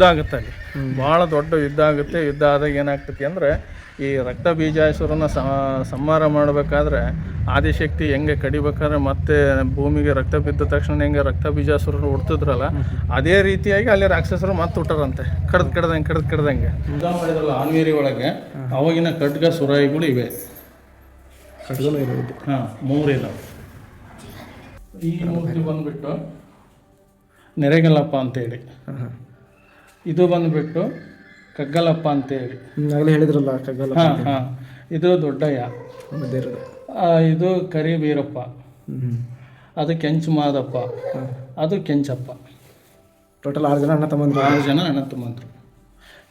ಯುದ್ಧ ಆಗುತ್ತೆ ಅಲ್ಲಿ. ಭಾಳ ದೊಡ್ಡ ಯುದ್ಧ ಆಗುತ್ತೆ. ಯುದ್ಧ ಆದಾಗ ಏನಾಗ್ತೈತಿ ಅಂದರೆ ಈ ರಕ್ತ ಬೀಜಾಸುರನ ಸಂಹಾರ ಮಾಡಬೇಕಾದ್ರೆ ಆದಿಶಕ್ತಿ ಹೆಂಗೆ ಕಡಿಬೇಕಾದ್ರೆ ಮತ್ತೆ ಭೂಮಿಗೆ ರಕ್ತ ಬಿದ್ದ ತಕ್ಷಣ ಹೆಂಗೆ ರಕ್ತ ಬೀಜಾಸುರರು ಹುಡ್ತಿದ್ರಲ್ಲ ಅದೇ ರೀತಿಯಾಗಿ ಅಲ್ಲಿ ರಾಕ್ಷಸರು ಮತ್ತೆ ಹುಟ್ಟರಂತೆ. ಕಡ್ದು ಕಡ್ದಂಗೆ ಕಡ್ದು ಕಡ್ದಂಗೆ. ಯುದ್ಧ ಮಾಡಿದ್ರಲ್ಲ ಆನ್ವೇರಿ ಒಳಗೆ ಅವಾಗಿನ ಖಡ್ಗ ಸುರಾಯಿಗಳು ಇವೆ. ಹಾಂ ಮೂರಿದಾವೆ ಈ ಮೂರ್ತಿ ಬಂದ್ಬಿಟ್ಟು ನೆರೆಗಲ್ಲಪ್ಪ ಅಂತೇಳಿ. ಇದು ಬಂದ್ಬಿಟ್ಟು ಕಗ್ಗಲಪ್ಪ ಅಂತೇಳಿ. ಆಗಲೇ ಹೇಳಿದ್ರಲ್ಲ ಕಗ್ಗಲಪ್ಪ ಹಾಂ ಹಾಂ. ಇದು ದೊಡ್ಡಯ್ಯ. ಆ, ಇದು ಕರಿ ಬೀರಪ್ಪ ಅದು ಕೆಂಚು ಮಾದಪ್ಪ ಅದು ಕೆಂಚಪ್ಪ. ಟೋಟಲ್ ಆರು ಜನ ಅಣ್ಣ ತಮ್ಮಂದ್ರು. ಆರು ಜನ ಅಣ್ಣ ತಮ್ಮಂದ್ರು.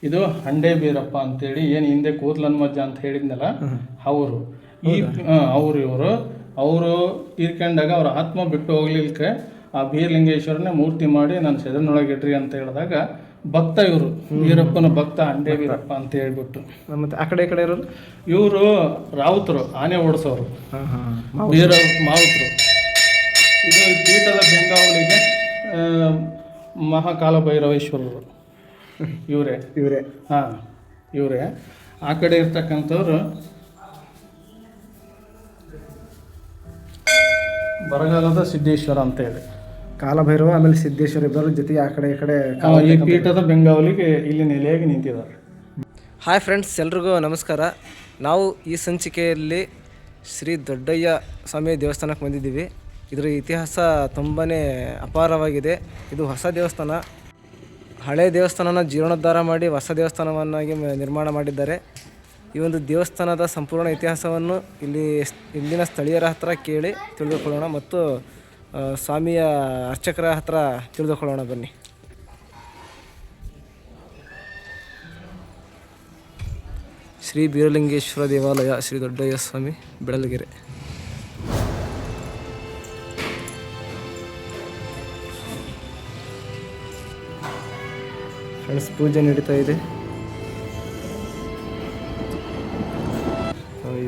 ಇದು ಹಂಡೆ ಬೀರಪ್ಪ ಅಂತೇಳಿ ಏನು ಹಿಂದೆ ಕೂದ್ಲನ್ ಮಜ್ಜ ಅಂತ ಹೇಳಿದ್ನಲ್ಲ ಅವರು. ಈ ಅವರು ಇವರು. ಅವರು ತೀರ್ಕೊಂಡಾಗ ಅವ್ರ ಆತ್ಮ ಬಿಟ್ಟು ಹೋಗ್ಲಿಕ್ಕೆ ಆ ಬೀರಲಿಂಗೇಶ್ವರನೇ ಮೂರ್ತಿ ಮಾಡಿ ನಾನು ಸೆದನೊಳಗೆ ಇಡ್ರಿ ಅಂತ ಹೇಳಿದಾಗ ಭಕ್ತ ಇವರು ವೀರಪ್ಪನ ಭಕ್ತ ಅಂಡೇ ವೀರಪ್ಪ ಅಂತ ಹೇಳ್ಬಿಟ್ಟು. ಮತ್ತೆ ಆ ಕಡೆ ಈ ಕಡೆ ಇರೋರು? ಇವರು ರಾವುತರು ಆನೆ ಓಡಿಸೋರು. ವೀರ ಮಾವುತರು. ಇದು ಪೀಠದ ಬೆಂಗಾವಲಿಗೆ ಮಹಾಕಾಲ ಭೈರವೇಶ್ವರರು ಇವರೇ. ಇವರೇ. ಹಾಂ ಇವರೇ. ಆ ಕಡೆ ಇರ್ತಕ್ಕಂಥವ್ರು ಬರಗಾಲದ ಸಿದ್ದೇಶ್ವರ ಅಂತ ಹೇಳಿ. ಕಾಲಭೈರವ ಆಮೇಲೆ ಸಿದ್ದೇಶ್ವರ ಇಬ್ಬರು ಜೊತೆಗೆ ಆ ಕಡೆ ಈ ಕಡೆ ಈ ಪೀಠದ ಬೆಂಗಾವಲಿಗೆ ಇಲ್ಲಿ ನೆಲೆಯಾಗಿ ನಿಂತಿದ್ದಾರೆ. ಹಾಯ್ ಫ್ರೆಂಡ್ಸ್ ಎಲ್ರಿಗೂ ನಮಸ್ಕಾರ. ನಾವು ಈ ಸಂಚಿಕೆಯಲ್ಲಿ ಶ್ರೀ ದೊಡ್ಡಯ್ಯ ಸ್ವಾಮಿ ದೇವಸ್ಥಾನಕ್ಕೆ ಬಂದಿದ್ದೀವಿ. ಇದರ ಇತಿಹಾಸ ತುಂಬಾ ಅಪಾರವಾಗಿದೆ. ಇದು ಹೊಸ ದೇವಸ್ಥಾನ. ಹಳೆ ದೇವಸ್ಥಾನನ ಜೀರ್ಣೋದ್ಧಾರ ಮಾಡಿ ಹೊಸ ದೇವಸ್ಥಾನವನ್ನಾಗಿ ಮ- ನಿರ್ಮಾಣ ಮಾಡಿದ್ದಾರೆ. ಈ ಒಂದು ದೇವಸ್ಥಾನದ ಸಂಪೂರ್ಣ ಇತಿಹಾಸವನ್ನು ಇಲ್ಲಿ ಇಲ್ಲಿನ ಸ್ಥಳೀಯರ ಹತ್ರ ಕೇಳಿ ತಿಳಿದುಕೊಳ್ಳೋಣ ಮತ್ತು ಸ್ವಾಮಿಯ ಅರ್ಚಕರ ಹತ್ರ ತಿಳಿದುಕೊಳ್ಳೋಣ ಬನ್ನಿ. ಶ್ರೀ ಬೀರಲಿಂಗೇಶ್ವರ ದೇವಾಲಯ ಶ್ರೀ ದೊಡ್ಡಯ್ಯ ಸ್ವಾಮಿ ಬೆಳಲಗೆರೆ ಫ್ರೆಂಡ್ಸ್, ಪೂಜೆ ನಡೀತಾ ಇದೆ.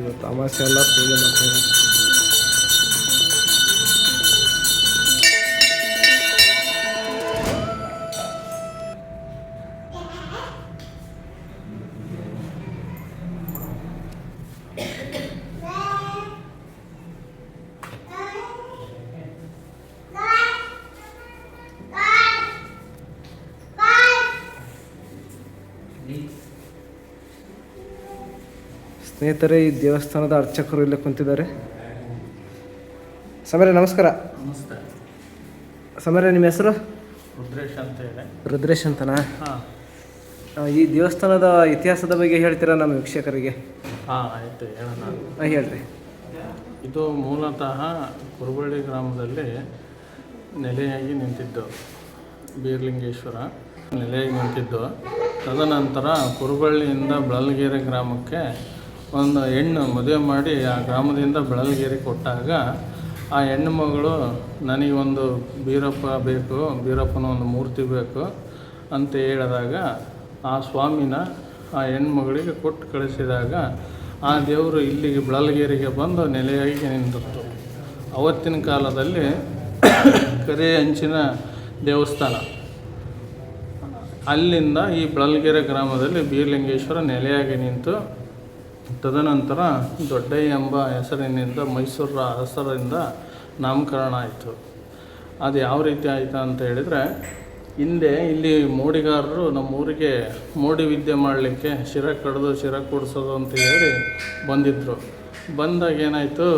ಇವತ್ತು ಅಮಾವಾಸ್ಯೆ ಎಲ್ಲ ಪೂಜೆ ಮಾಡ್ತಾ ಇದ್ದಾರೆ ಸ್ನೇಹಿತರೆ ಈ ದೇವಸ್ಥಾನದ ಅರ್ಚಕರು ಇಲ್ಲೇ ಕುಂತಿದ್ದಾರೆ. ಸಮರ ನಮಸ್ಕಾರ. ನಮಸ್ತೆ. ಸಮರ ನಿಮ್ಮ ಹೆಸರು? ರುದ್ರೇಶ್ ಅಂತ ಹೇಳಿ. ರುದ್ರೇಶ್ ಅಂತನಾ? ಹಾಂ. ಈ ದೇವಸ್ಥಾನದ ಇತಿಹಾಸದ ಬಗ್ಗೆ ಹೇಳ್ತೀರಾ ನಮ್ಮ ವೀಕ್ಷಕರಿಗೆ? ಹಾಂ ಆಯಿತು ಹೇಳೋಣ. ಹಾಂ ಹೇಳ್ರಿ. ಇದು ಮೂಲತಃ ಕುರುಬಳ್ಳಿ ಗ್ರಾಮದಲ್ಲಿ ನೆಲೆಯಾಗಿ ನಿಂತಿದ್ದು ಬೀರ್ಲಿಂಗೇಶ್ವರ ನೆಲೆಯಾಗಿ ನಿಂತಿದ್ದು. ತದನಂತರ ಕುರುಬಳ್ಳಿಯಿಂದ ಬಳಲ್ಗೆರೆ ಗ್ರಾಮಕ್ಕೆ ಒಂದು ಹೆಣ್ಣು ಮದುವೆ ಮಾಡಿ ಆ ಗ್ರಾಮದಿಂದ ಬೆಳಲ್ಗೆರೆ ಕೊಟ್ಟಾಗ ಆ ಹೆಣ್ಣು ಮಗಳು, ನನಗೊಂದು ಬೀರಪ್ಪ ಬೇಕು, ಬೀರಪ್ಪನ ಒಂದು ಮೂರ್ತಿ ಬೇಕು ಅಂತ ಹೇಳಿದಾಗ ಆ ಸ್ವಾಮಿನ ಆ ಹೆಣ್ಮಗಳಿಗೆ ಕೊಟ್ಟು ಕಳಿಸಿದಾಗ ಆ ದೇವರು ಇಲ್ಲಿಗೆ ಬೆಳಲ್ಗೇರಿಗೆ ಬಂದು ನೆಲೆಯಾಗಿ ನಿಂತಿತ್ತು ಅವತ್ತಿನ ಕಾಲದಲ್ಲಿ ಕರೆ ಅಂಚಿನ ದೇವಸ್ಥಾನ. ಅಲ್ಲಿಂದ ಈ ಬೆಳಲ್ಗೆರೆ ಗ್ರಾಮದಲ್ಲಿ ಬೀರಲಿಂಗೇಶ್ವರ ನೆಲೆಯಾಗಿ ನಿಂತು ತದನಂತರ ದೊಡ್ಡಯ್ಯ ಎಂಬ ಹೆಸರಿನಿಂದ ಮೈಸೂರ ಹೆಸರಿಂದ ನಾಮಕರಣ ಆಯಿತು. ಅದು ಯಾವ ರೀತಿ ಆಯಿತು ಅಂತ ಹೇಳಿದರೆ, ಹಿಂದೆ ಇಲ್ಲಿ ಮೋಡಿಗಾರರು ನಮ್ಮ ಊರಿಗೆ ಮೋಡಿ ವಿದ್ಯೆ ಮಾಡಲಿಕ್ಕೆ ಶಿರ ಕಡ್ದು ಶಿರ ಕೂಡಿಸೋದು ಅಂತ ಹೇಳಿ ಬಂದಿದ್ದರು ಬಂದಾಗ ಏನಾಯಿತು,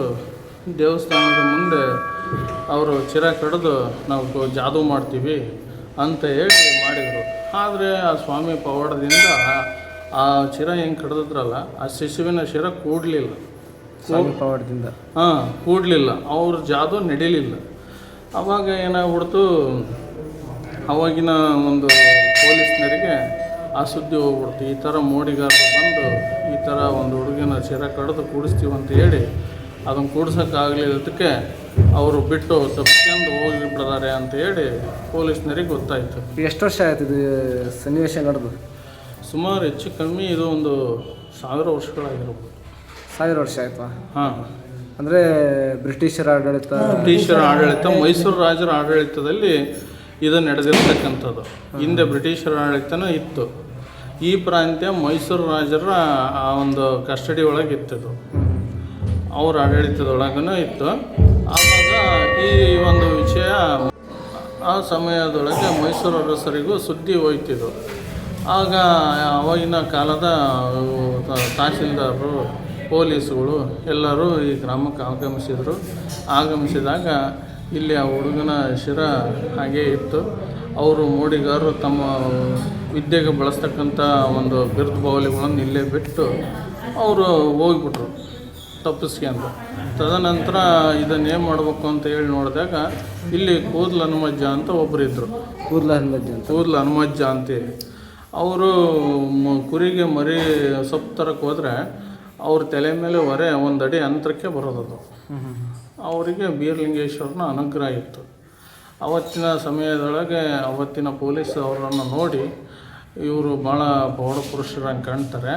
ದೇವಸ್ಥಾನದ ಮುಂದೆ ಅವರು ಚಿರ ಕಡ್ದು ನಾವು ಜಾದೂ ಮಾಡ್ತೀವಿ ಅಂತ ಹೇಳಿ ಮಾಡಿದರು. ಆದರೆ ಆ ಸ್ವಾಮಿ ಪವಾಡದಿಂದ ಆ ಶಿರ ಹೆಂಗೆ ಕಡ್ದಿದ್ರಲ್ಲ ಆ ಶಿಶುವಿನ ಶಿರ ಕೂಡಲಿಲ್ಲ. ಪವಾಡದಿಂದ. ಹಾಂ ಕೂಡಲಿಲ್ಲ. ಅವ್ರ ಜಾದು ನಡೀಲಿಲ್ಲ. ಅವಾಗ ಏನಾಗ್ಬಿಡ್ತು ಅವಾಗಿನ ಒಂದು ಪೊಲೀಸ್ನರಿಗೆ ಆ ಸುದ್ದಿ ಹೋಗ್ಬಿಡ್ತು. ಈ ಥರ ಮೋಡಿಗಾರರು ಬಂದು ಈ ಥರ ಒಂದು ಹುಡುಗಿನ ಶಿರ ಕಡ್ದು ಕೂಡಿಸ್ತೀವಿ ಅಂತ ಹೇಳಿ ಅದನ್ನು ಕೂಡ್ಸೋಕ್ಕಾಗಲಿಲ್ಲದಕ್ಕೆ ಅವರು ಬಿಟ್ಟು ತಪ್ಪಿಸ್ಕೊಂಡು ಹೋಗಿಬಿಡ್ತಾರೆ ಅಂತ ಹೇಳಿ ಪೊಲೀಸ್ನರಿಗೆ ಗೊತ್ತಾಯಿತು. ಎಷ್ಟು ವರ್ಷ ಆಯ್ತು ಇದು ಸನ್ನಿವೇಶ ನಡೆದು? ಸುಮಾರು ಹೆಚ್ಚು ಕಮ್ಮಿ ಇದು ಒಂದು ಸಾವಿರ ವರ್ಷಗಳಾಗಿರ್ಬೋದು ಸಾವಿರ ವರ್ಷ ಆಯ್ತಾ? ಹಾಂ. ಅಂದರೆ ಬ್ರಿಟಿಷರ ಆಡಳಿತ? ಬ್ರಿಟಿಷರ ಆಡಳಿತ ಮೈಸೂರು ರಾಜರ ಆಡಳಿತದಲ್ಲಿ ಇದು ನಡೆದಿರ್ತಕ್ಕಂಥದ್ದು. ಹಿಂದೆ ಬ್ರಿಟಿಷರ ಆಡಳಿತನೂ ಇತ್ತು. ಈ ಪ್ರಾಂತ್ಯ ಮೈಸೂರು ರಾಜರ ಆ ಒಂದು ಕಸ್ಟಡಿ ಒಳಗೆ ಇತ್ತಿದು. ಅವ್ರ ಆಡಳಿತದೊಳಗೂ ಇತ್ತು. ಆವಾಗ ಈ ಒಂದು ವಿಷಯ ಆ ಸಮಯದೊಳಗೆ ಮೈಸೂರು ಅರಸರಿಗೂ ಸುದ್ದಿ ಹೋಯ್ತಿದ್ದು ಆಗ ಅವಾಗಿನ ಕಾಲದ ತಹಸೀಲ್ದಾರರು ಪೊಲೀಸುಗಳು ಎಲ್ಲರೂ ಈ ಗ್ರಾಮಕ್ಕೆ ಆಗಮಿಸಿದರು. ಆಗಮಿಸಿದಾಗ ಇಲ್ಲಿ ಆ ಹುಡುಗನ ಶಿರ ಹಾಗೇ ಇತ್ತು. ಅವರು ಮೋಡಿಗಾರರು ತಮ್ಮ ವಿದ್ಯೆಗೆ ಬಳಸ್ತಕ್ಕಂಥ ಒಂದು ಬಿರುದು ಬಾವಲಿಗಳನ್ನು ಇಲ್ಲೇ ಬಿಟ್ಟು ಅವರು ಹೋಗ್ಬಿಟ್ರು ತಪ್ಪಿಸ್ಕೊಂಡು ತದನಂತರ ಇದನ್ನು ಏನು ಮಾಡಬೇಕು ಅಂತ ಹೇಳಿ ನೋಡಿದಾಗ ಇಲ್ಲಿ ಕೂದಲು ಹನುಮಜ್ಜ ಅಂತ ಒಬ್ಬರು ಇದ್ದರು ಕೂದಲ ಹನುಮಜ್ಜ ಅಂತ. ಕೂದಲು ಹನುಮಜ್ಜ ಅಂತೇಳಿ ಅವರು ಕುರಿಗೆ ಮರಿ ಸೊಪ್ಪು ತರಕ್ಕೆ ಹೋದರೆ ಅವ್ರ ತಲೆ ಮೇಲೆ ಹೊರೆ ಒಂದು ಅಡಿ ಅಂತರಕ್ಕೆ ಬರೋದದು. ಅವರಿಗೆ ಬೀರಲಿಂಗೇಶ್ವರನ ಅನುಗ್ರಹ ಇತ್ತು. ಅವತ್ತಿನ ಸಮಯದೊಳಗೆ ಅವತ್ತಿನ ಪೊಲೀಸ್ ಅವರನ್ನು ನೋಡಿ ಇವರು ಭಾಳ ಬೌಢ ಪುರುಷರಂಗೆ ಕಾಣ್ತಾರೆ.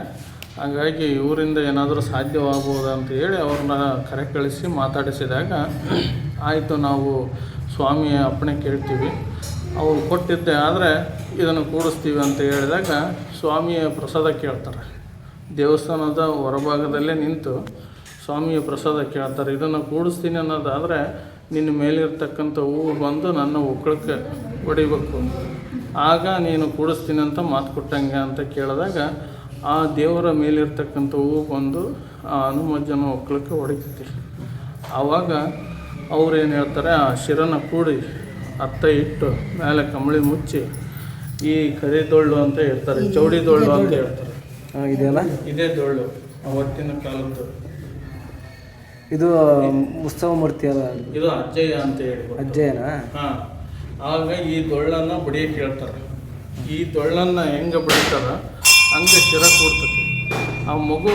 ಹಾಗಾಗಿ ಇವರಿಂದ ಏನಾದರೂ ಸಾಧ್ಯವಾಗ್ಬೋದು ಅಂತ ಹೇಳಿ ಅವ್ರನ್ನ ಕರೆ ಕಳಿಸಿ ಮಾತಾಡಿಸಿದಾಗ, ಆಯಿತು, ನಾವು ಸ್ವಾಮಿಯ ಅಪ್ಪಣೆ ಕೇಳ್ತೀವಿ. ಅವ್ರು ಕೊಟ್ಟಿದ್ದೆ, ಆದರೆ ಇದನ್ನು ಕೂಡಿಸ್ತೀವಿ ಅಂತ ಹೇಳಿದಾಗ ಸ್ವಾಮಿಯ ಪ್ರಸಾದ ಕೇಳ್ತಾರೆ. ದೇವಸ್ಥಾನದ ಹೊರಭಾಗದಲ್ಲೇ ನಿಂತು ಸ್ವಾಮಿಯ ಪ್ರಸಾದ ಕೇಳ್ತಾರೆ. ಇದನ್ನು ಕೂಡಿಸ್ತೀನಿ ಅನ್ನೋದಾದರೆ ನಿನ್ನ ಮೇಲಿರ್ತಕ್ಕಂಥ ಹೂವು ಬಂದು ನನ್ನ ಉಕ್ಕಳಕ್ಕೆ ಹೊಡಿಬೇಕು ಆಗ ನೀನು ಕೂಡಿಸ್ತೀನಿ ಅಂತ ಮಾತು ಕೊಟ್ಟಂಗೆ ಅಂತ ಕೇಳಿದಾಗ ಆ ದೇವರ ಮೇಲಿರ್ತಕ್ಕಂಥ ಹೂವು ಬಂದು ಆ ಹನುಮಜ್ಜನ ಒಕ್ಕಳಕ್ಕೆ ಹೊಡಿತೈತಿ ಆವಾಗ ಏನು ಹೇಳ್ತಾರೆ, ಆ ಶಿರನ ಕೂಡಿ ಅತ್ತ ಇಟ್ಟು ಮೇಲೆ ಕಂಬಳಿ ಮುಚ್ಚಿ ಈ ಕರಿ ದೊಳ್ಳು ಅಂತ ಹೇಳ್ತಾರೆ ಚೌಡಿ ದೊಳ್ಳು ಅಂತ ಹೇಳ್ತಾರೆ. ಇದೆಯಲ್ಲ? ಇದೇ ದೊಳ್ಳು ಅವತ್ತಿನ ಕಾಲದ್ದು. ಇದು ಉತ್ಸವ ಮೂರ್ತಿ ಅಲ್ಲ ಇದು ಅಜ್ಜಯ್ಯ ಅಂತ ಹೇಳಿ ಅಜ್ಜಯ್ಯನಾ? ಹಾಂ ಆಗ ಈ ದೊಳ್ಳನ್ನು ಬಡಿಯಕ್ಕೆ ಹೇಳ್ತಾರೆ. ಈ ದೊಳ್ಳನ್ನು ಹೆಂಗೆ ಬಡಿತಾರ? ಹಂಗೆ ಶಿರ ಕೂರ್ತತಿ ಆ ಮಗು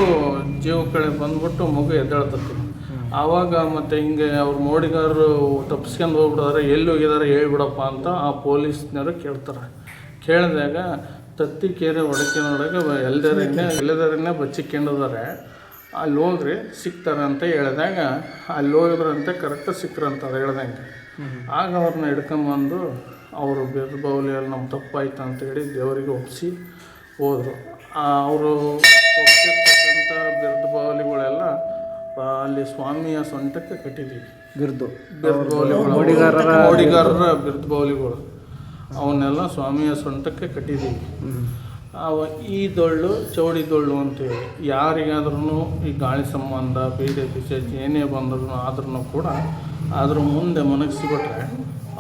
ಜೀವ ಕಡೆ ಬಂದ್ಬಿಟ್ಟು ಮಗು ಎದ್ದೇಳ್ತತಿ ಆವಾಗ ಮತ್ತೆ ಹಿಂಗೆ ಅವ್ರು ಮೋಡಿಗಾರರು ತಪ್ಪಿಸ್ಕೊಂಡು ಹೋಗ್ಬಿಡೋದ್ರೆ ಎಲ್ಲಿ ಹೋಗಿದ್ದಾರೆ ಹೇಳ್ಬಿಡಪ್ಪ ಅಂತ ಆ ಪೊಲೀಸ್ನವರು ಕೇಳ್ತಾರೆ. ಕೇಳಿದಾಗ ತತ್ತಿ ಕೇರೆ ಒಡಕಿನೊಳಗೆ ಎಲ್ದರನ್ನೇ ಎಲ್ಲದರನ್ನೇ ಬಚ್ಚಿಕೊಂಡಿದ್ದಾರೆ ಅಲ್ಲಿ ಹೋಗ್ರಿ ಸಿಗ್ತಾರೆ ಅಂತ ಹೇಳಿದಾಗ ಅಲ್ಲಿ ಹೋಗಿದ್ರಂತೆ ಕರೆಕ್ಟ್ ಸಿಕ್ರಂತ ಅದು ಹೇಳ್ದಂಗೆ. ಆಗ ಅವ್ರನ್ನ ಹಿಡ್ಕೊಂಬಂದು ಅವರು ಬೌಲಿಯಲ್ಲಿ ನಮ್ಮ ತಪ್ಪಾಯ್ತು ಅಂತ ಹೇಳಿ ದೇವರಿಗೆ ಒಪ್ಪಿಸಿ ಹೋದರು. ಅವರು ಒಪ್ಪಿರ್ತಕ್ಕಂಥ ಆ, ಅಲ್ಲಿ ಸ್ವಾಮಿಯ ಸೊಂಟಕ್ಕೆ ಕಟ್ಟಿದ್ದೀವಿ ಬಿರ್ದು. ಮೋಡಿಗಾರರ ಬಿರುದು. ಬೌಲಿಗಳು. ಅವನ್ನೆಲ್ಲ ಸ್ವಾಮಿಯ ಸೊಂಟಕ್ಕೆ ಕಟ್ಟಿದ್ದೀವಿ ಅವ ಈ ದೊಳ್ಳು ಚೌಡಿ ದೊಳ್ಳು ಅಂತೇಳಿ. ಯಾರಿಗಾದ್ರೂ ಈ ಗಾಳಿ ಸಂಬಂಧ ಬೇರೆ ವಿಶೇಷ ಏನೇ ಬಂದ್ರೂ ಆದ್ರೂ ಕೂಡ ಅದ್ರ ಮುಂದೆ ಮನಗಿಸ್ಬಿಟ್ರೆ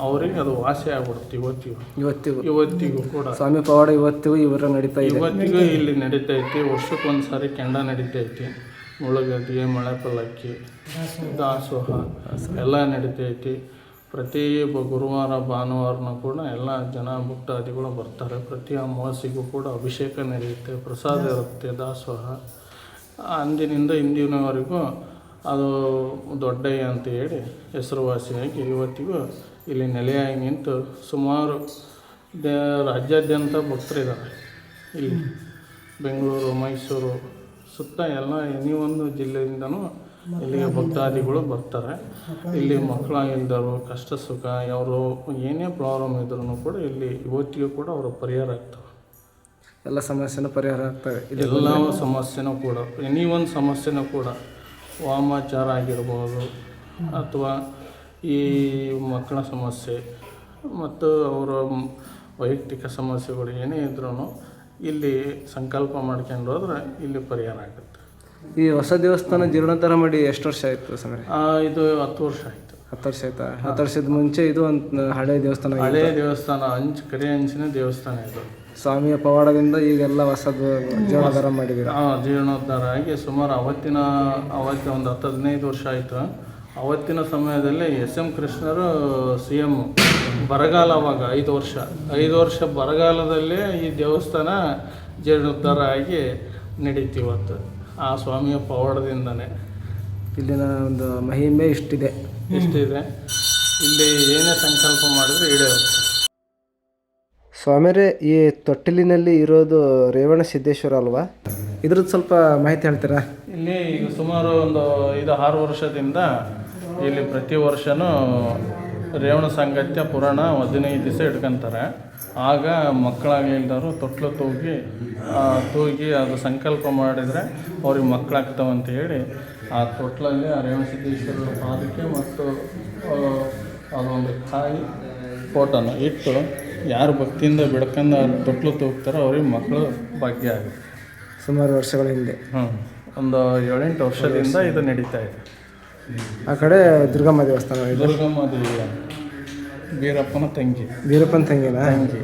ಅವರಿಗೆ ಅದು ವಾಸಿ ಆಗ್ಬಿಡುತ್ತೆ ಇವತ್ತಿಗೂ. ಇವತ್ತಿಗೂ. ಇವತ್ತಿಗೂ ಕೂಡ. ಸ್ವಾಮಿ ಪವಾಡ ಇವತ್ತಿಗೂ ಇವರ ನಡೀತಾ ಇವತ್ತಿಗೂ ಇಲ್ಲಿ ನಡೀತೈತಿ. ವರ್ಷಕ್ಕೊಂದು ಸಾರಿ ಕೆಂಡ ನಡೀತಾ ಮುಳುಗದ್ದಿಗೆ ಮಳೆ ಪಲ್ಲಕ್ಕಿ ದಾಸೋಹ. ಎಲ್ಲ ನಡಿತೈತಿ. ಪ್ರತಿ ಗುರುವಾರ ಭಾನುವಾರನೂ ಕೂಡ ಎಲ್ಲ ಜನ ಭಕ್ತಾದಿಗಳು ಬರ್ತಾರೆ. ಪ್ರತಿ ಅಮಾವಾಸ್ಯೆಗೂ ಕೂಡ ಅಭಿಷೇಕ ನಡೆಯುತ್ತೆ ಪ್ರಸಾದ ಇರುತ್ತೆ ದಾಸೋಹ. ಅಂದಿನಿಂದ ಇಂದಿನವರೆಗೂ ಅದು ದೊಡ್ಡಯ್ಯ ಅಂತ ಹೇಳಿ ಹೆಸರುವಾಸಿಯಾಗಿ ಇವತ್ತಿಗೂ ಇಲ್ಲಿ ನೆಲೆಯಾಗಿ ನಿಂತು ಸುಮಾರು ದೇ ರಾಜ್ಯಾದ್ಯಂತ ಭಕ್ತರಿದ್ದಾರೆ. ಇಲ್ಲಿ ಬೆಂಗಳೂರು ಮೈಸೂರು ಸುತ್ತ ಎಲ್ಲ ಎನಿ ಒಂದು ಜಿಲ್ಲೆಯಿಂದನೂ ಇಲ್ಲಿಗೆ ಭಕ್ತಾದಿಗಳು ಬರ್ತಾರೆ. ಇಲ್ಲಿ ಮಕ್ಕಳಾಗಿಲ್ದರು ಕಷ್ಟ ಸುಖ ಅವರು ಏನೇ ಪ್ರಾಬ್ಲಮ್ ಇದ್ರೂ ಕೂಡ ಇಲ್ಲಿ ಇವತ್ತಿಗೂ ಕೂಡ ಅವರು ಪರಿಹಾರ ಆಗ್ತವೆ. ಎಲ್ಲ ಸಮಸ್ಯೆನೂ ಪರಿಹಾರ ಆಗ್ತವೆ. ಎಲ್ಲ ಸಮಸ್ಯೆನೂ ಕೂಡ ಎನಿ ಒಂದು ಸಮಸ್ಯೆನೂ ಕೂಡ ವಾಮಾಚಾರ ಆಗಿರ್ಬೋದು ಅಥವಾ ಈ ಮಕ್ಕಳ ಸಮಸ್ಯೆ ಮತ್ತು ಅವರ ವೈಯಕ್ತಿಕ ಸಮಸ್ಯೆಗಳು ಏನೇ ಇದ್ರೂ ಇಲ್ಲಿ ಸಂಕಲ್ಪ ಮಾಡ್ಕೊಂಡು ಹೋದ್ರೆ ಇಲ್ಲಿ ಪರಿಹಾರ ಆಗುತ್ತೆ. ಈ ಹೊಸ ದೇವಸ್ಥಾನ ಜೀರ್ಣೋದ್ಧಾರ ಮಾಡಿ ಎಷ್ಟು ವರ್ಷ ಆಯಿತು ಸರ್ ಆ, ಇದು ಹತ್ತು ವರ್ಷ ಆಯಿತು. ಹತ್ತು ವರ್ಷ ಆಯ್ತಾ? ಹತ್ತು ವರ್ಷದ ಮುಂಚೆ ಇದು ಒಂದು ಹಳೆ ದೇವಸ್ಥಾನ ಹಳೆ ಹಳೆಯ ದೇವಸ್ಥಾನ ಅಂಚು ಕರೆ ಅಂಚಿನ ದೇವಸ್ಥಾನ ಇದು. ಸ್ವಾಮಿಯ ಪವಾಡದಿಂದ ಈಗೆಲ್ಲ ಹೊಸದು ಜೀರ್ಣೋದ್ಧಾರ ಮಾಡಿದ್ದೀರ? ಆ, ಜೀರ್ಣೋದ್ಧಾರ ಆಗಿ ಸುಮಾರು ಅವತ್ತಿನ ಅವತ್ತು ಒಂದು ಹತ್ತು ಹದಿನೈದು ವರ್ಷ ಆಯಿತು. ಅವತ್ತಿನ ಸಮಯದಲ್ಲಿ ಎಸ್ ಎಂ ಕೃಷ್ಣರು ಸಿ ಎಂ ಬರಗಾಲ ಅವಾಗ ಐದು ವರ್ಷ. ಐದು ವರ್ಷ ಬರಗಾಲದಲ್ಲೇ ಈ ದೇವಸ್ಥಾನ ಜೀರ್ಣೋದ್ಧಾರ ಆಗಿ ನಡೀತಿ ಇವತ್ತು. ಆ ಸ್ವಾಮಿಯ ಪವಾಡದಿಂದನೇ ಇಲ್ಲಿನ ಒಂದು ಮಹಿಮೆ ಇಷ್ಟಿದೆ. ಇಷ್ಟಿದೆ. ಇಲ್ಲಿ ಏನೇ ಸಂಕಲ್ಪ ಮಾಡಿದ್ರೆ ಈಡೇರುತ್ತೆ. ಸ್ವಾಮಿಯರೇ ಈ ತೊಟ್ಟಿಲಿನಲ್ಲಿ ಇರೋದು ರೇವಣ ಸಿದ್ದೇಶ್ವರ ಅಲ್ವಾ? ಇದ್ರದ್ದು ಸ್ವಲ್ಪ ಮಾಹಿತಿ ಹೇಳ್ತೀರಾ? ಇಲ್ಲಿ ಈಗ ಸುಮಾರು ಒಂದು ಐದು ಆರು ವರ್ಷದಿಂದ ಇಲ್ಲಿ ಪ್ರತಿ ವರ್ಷವೂ ರೇವಣ ಸಾಂಗತ್ಯ ಪುರಾಣ ಹದಿನೈದು ದಿವಸ ಇಟ್ಕೊಂತಾರೆ. ಆಗ ಮಕ್ಕಳಾಗಲಿಲ್ಲದವರು ತೊಟ್ಲು ತೂಗಿ ತೂಗಿ ಅದು ಸಂಕಲ್ಪ ಮಾಡಿದರೆ ಅವ್ರಿಗೆ ಮಕ್ಕಳಾಗ್ತಾವಂತ ಹೇಳಿ ಆ ತೊಟ್ಲಲ್ಲಿ ಆ ರೇವಣ ಸಿದ್ದೇಶ್ವರ ಪಾದಕ್ಕೆ ಮತ್ತು ಅದೊಂದು ಕಾಯಿ ಫೋಟೋನ ಇಟ್ಟು ಯಾರು ಭಕ್ತಿಯಿಂದ ಬಿಡ್ಕೊಂಡು ತೊಟ್ಲು ತೂಗ್ತಾರೋ ಅವ್ರಿಗೆ ಮಕ್ಕಳು ಭಾಗ್ಯ ಆಗುತ್ತೆ. ಸುಮಾರು ವರ್ಷಗಳ ಹಿಂದೆ. ಹ್ಞೂ ಒಂದು ಏಳೆಂಟು ವರ್ಷದಿಂದ ಇದು ನಡೀತಾ ಇದೆ. ಆ ಕಡೆ ದುರ್ಗಮ್ಮ ದೇವಸ್ಥಾನ ಇದೆ. ದುರ್ಗಮ್ಮ ದೇವಿ ವೀರಪ್ಪನ ತಂಗಿ. ವೀರಪ್ಪನ ತಂಗಿನ? ತಂಗಿ.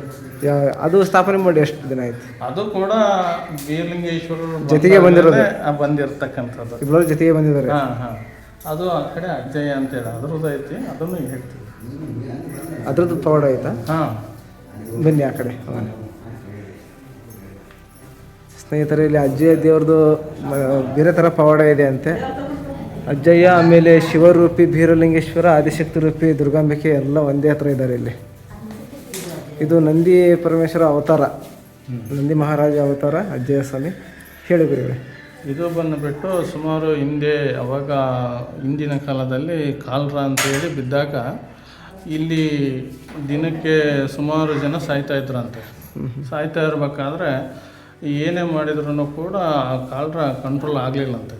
ಅದು ಸ್ಥಾಪನೆ ಮಾಡಿ ಎಷ್ಟು ದಿನ ಆಯ್ತು? ಅದು ಕೂಡ ವೀರಲಿಂಗೇಶ್ವರ ಜೊತೆಗೆ ಬಂದಿರೋದು? ಬಂದಿರತಕ್ಕಂಥದ್ದು. ಇಬ್ಬರು ಜೊತೆಗೆ ಬಂದಿದ್ದಾರೆ? ಹಾಂ ಹಾಂ. ಅದು ಆ ಕಡೆ ಅಜ್ಜಯ್ಯ ಅಂತೇಳಿ ಅದ್ರದ್ದು ಐತಿ ಅದನ್ನು ಹೇಳ್ತೀವಿ. ಅದ್ರದ್ದು ಪವಾಡ ಆಯ್ತಾ? ಹಾಂ. ಬನ್ನಿ ಆ ಕಡೆ. ಸ್ನೇಹಿತರೆ ಇಲ್ಲಿ ಅಜ್ಜಯ್ಯ ದೇವ್ರದ್ದು ಬೇರೆ ಥರ ಪವಾಡ ಇದೆ ಅಂತೆ. ಅಜ್ಜಯ್ಯ ಆಮೇಲೆ ಶಿವರೂಪಿ ಬೀರಲಿಂಗೇಶ್ವರ ಆದಿಶಕ್ತಿ ರೂಪಿ ದುರ್ಗಾಂಬಿಕೆ ಎಲ್ಲ ಒಂದೇ ಹತ್ರ ಇದ್ದಾರೆ ಇಲ್ಲಿ. ಇದು ನಂದಿ ಪರಮೇಶ್ವರ ಅವತಾರ. ನಂದಿ ಮಹಾರಾಜ ಅವತಾರ ಅಜ್ಜಯ್ಯ ಸ್ವಾಮಿ. ಹೇಳಿ ಇದು ಬಂದುಬಿಟ್ಟು ಸುಮಾರು ಹಿಂದೆ ಅವಾಗ ಹಿಂದಿನ ಕಾಲದಲ್ಲಿ ಕಾಲ್ರ ಅಂತೇಳಿ ಬಿದ್ದಾಗ ಇಲ್ಲಿ ದಿನಕ್ಕೆ ಸುಮಾರು ಜನ ಸಾಯ್ತಾ ಇದ್ರಂತೆ. ಸಾಯ್ತಾ ಇರಬೇಕಾದ್ರೆ ಏನೇ ಮಾಡಿದ್ರು ಕೂಡ ಕಾಲ್ರ ಕಂಟ್ರೋಲ್ ಆಗಲಿಲ್ಲಂತೆ.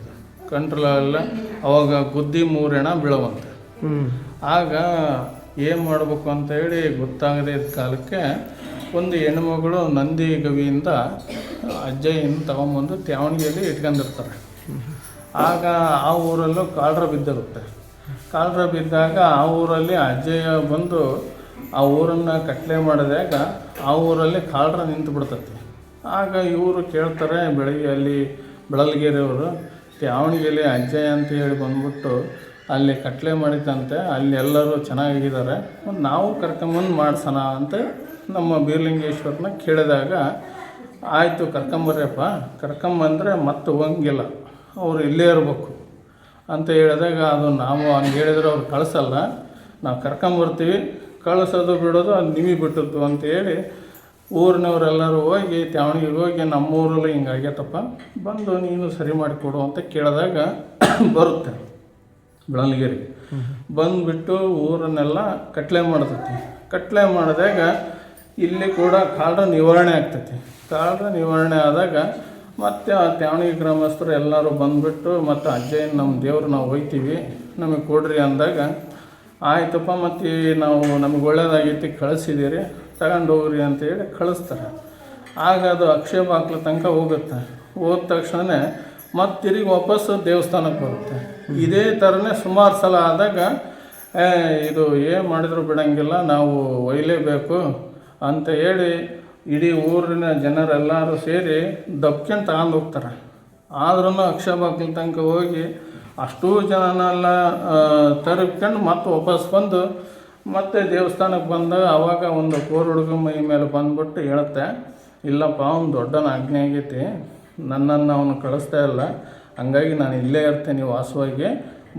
ಕಂಟ್ರೋಲ್ ಆಗಲ್ಲ ಅವಾಗ ಗುದ್ದಿ ಮೂರೆಣ ಬೀಳವಂತೆ. ಆಗ ಏನು ಮಾಡಬೇಕು ಅಂತ ಹೇಳಿ ಗೊತ್ತಾಗದೇ ಇದ್ದ ಕಾಲಕ್ಕೆ ಒಂದು ಹೆಣ್ಮಗಳು ನಂದಿ ಗವಿಯಿಂದ ಅಜ್ಜಯ್ಯನ ತಗೊಂಬಂದು ತ್ಯಾವಣಿಗೆಯಲ್ಲಿ ಇಟ್ಕೊಂಡಿರ್ತಾರೆ. ಆಗ ಆ ಊರಲ್ಲೂ ಕಾಲ್ರ ಬಿದ್ದಿರುತ್ತೆ. ಕಾಲ್ರ ಬಿದ್ದಾಗ ಆ ಊರಲ್ಲಿ ಅಜ್ಜಯ್ಯ ಬಂದು ಆ ಊರನ್ನು ಕಟ್ಲೆ ಮಾಡಿದಾಗ ಆ ಊರಲ್ಲಿ ಕಾಲ್ರ ನಿಂತು ಬಿಡ್ತೈತಿ ಆಗ ಇವರು ಕೇಳ್ತಾರೆ ಬೆಳಗ್ಗೆ ಅಲ್ಲಿ ಬೆಳಲ್ಗೆರೆಯವರು ತ್ಯಾವಣಿಗೆಯಲ್ಲಿ ಅಜ್ಜಯ್ಯ ಅಂತ ಹೇಳಿ ಬಂದ್ಬಿಟ್ಟು ಅಲ್ಲಿ ಕಟ್ಲೆ ಮಾಡಿದಂತೆ ಅಲ್ಲಿ ಎಲ್ಲರೂ ಚೆನ್ನಾಗಿದ್ದಾರೆ. ಮತ್ತು ನಾವು ಕರ್ಕೊಂಬಂದು ಮಾಡ್ಸೋಣ ಅಂತ ನಮ್ಮ ಬೀರಲಿಂಗೇಶ್ವರನ ಕೇಳಿದಾಗ, ಆಯಿತು ಕರ್ಕೊಂಬರ್ರಪ್ಪ ಕರ್ಕೊಂಬಂದರೆ ಮತ್ತೆ ಹೋಗಂಗಿಲ್ಲ, ಅವರು ಇಲ್ಲೇ ಇರಬೇಕು. ಅಂತ ಹೇಳಿದಾಗ, ಅದು ನಾವು ಹಂಗೆ ಹೇಳಿದ್ರೆ ಅವ್ರು ಕಳಿಸಲ್ಲ, ನಾವು ಕರ್ಕೊಂಬರ್ತೀವಿ, ಕಳಿಸೋದು ಬಿಡೋದು ಅದು ನಿಮಗೆ ಬಿಟ್ಟದ್ದು. ಅಂತ ಹೇಳಿ ಊರಿನವರೆಲ್ಲರೂ ಹೋಗಿ, ತ್ಯಾವಣಿಗೆ ಹೋಗಿ ನಮ್ಮ ಹಿಂಗೆ ಹಿಂಗಾಗೈತಪ್ಪ ಬಂದು ನೀನು ಸರಿ ಮಾಡಿಕೊಡು ಅಂತ ಕೇಳಿದಾಗ ಬರುತ್ತೆ ಬೆಳಲ್ಗಿರಿ ಬಂದುಬಿಟ್ಟು ಊರನ್ನೆಲ್ಲ ಕಟ್ಲೆ ಮಾಡ್ತೈತಿ. ಕಟ್ಲೆ ಮಾಡಿದಾಗ ಇಲ್ಲಿ ಕೂಡ ಕಾಲ್ರ ನಿವಾರಣೆ ಆಗ್ತೈತಿ. ಕಾಲ್ರ ನಿವಾರಣೆ ಆದಾಗ ಮತ್ತು ಆ ತ್ಯಾವಣಿಗೆ ಗ್ರಾಮಸ್ಥರು ಎಲ್ಲರೂ ಬಂದುಬಿಟ್ಟು ಮತ್ತು ಅಜ್ಜಯ್ಯನ ನಮ್ಮ ದೇವ್ರು ನಾವು ಹೋಗ್ತೀವಿ ನಮಗೆ ಕೊಡ್ರಿ ಅಂದಾಗ, ಆಯ್ತಪ್ಪ ಮತ್ತು ನಾವು ನಮಗೆ ಒಳ್ಳೇದಾಗೈತಿ ಕಳಿಸಿದ್ದೀರಿ ತಗೊಂಡು ಹೋಗ್ರಿ ಅಂತೇಳಿ ಕಳಿಸ್ತಾರೆ. ಆಗ ಅದು ಅಕ್ಷಯ ಬಾಕ್ಲ ತನಕ ಹೋಗುತ್ತೆ. ಹೋದ ತಕ್ಷಣ ಮತ್ತೆ ತಿರುಗಿ ವಾಪಸ್ಸು ದೇವಸ್ಥಾನಕ್ಕೆ ಬರುತ್ತೆ. ಇದೇ ಥರನೇ ಸುಮಾರು ಸಲ ಆದಾಗ ಇದು ಏನು ಮಾಡಿದ್ರು ಬಿಡಂಗಿಲ್ಲ, ನಾವು ಒಯ್ಲೇಬೇಕು ಅಂತ ಹೇಳಿ ಇಡೀ ಊರಿನ ಜನರೆಲ್ಲರೂ ಸೇರಿ ದಬ್ಕೊಂಡು ತಗೊಂಡು ಹೋಗ್ತಾರೆ. ಆದ್ರೂ ಅಕ್ಷಯ ಬಾಕ್ಲ ತನಕ ಹೋಗಿ ಅಷ್ಟೂ ಜನನೆಲ್ಲ ತರ್ಕೊಂಡು ಮತ್ತೆ ವಾಪಸ್ ಬಂದು ಮತ್ತೆ ದೇವಸ್ಥಾನಕ್ಕೆ ಬಂದಾಗ ಅವಾಗ ಒಂದು ಕೋರ್ ಹುಡುಗ ಮೈ ಮೇಲೆ ಬಂದ್ಬಿಟ್ಟು ಹೇಳುತ್ತೆ ಇಲ್ಲಪ್ಪ, ಅವ್ನು ದೊಡ್ಡನ ಆಜ್ಞೆ ಆಗೈತಿ, ನನ್ನನ್ನು ಅವನು ಕಳಿಸ್ತಾ ಇಲ್ಲ, ಹಂಗಾಗಿ ನಾನು ಇಲ್ಲೇ ಇರ್ತೇನೆ ವಾಸವಾಗಿ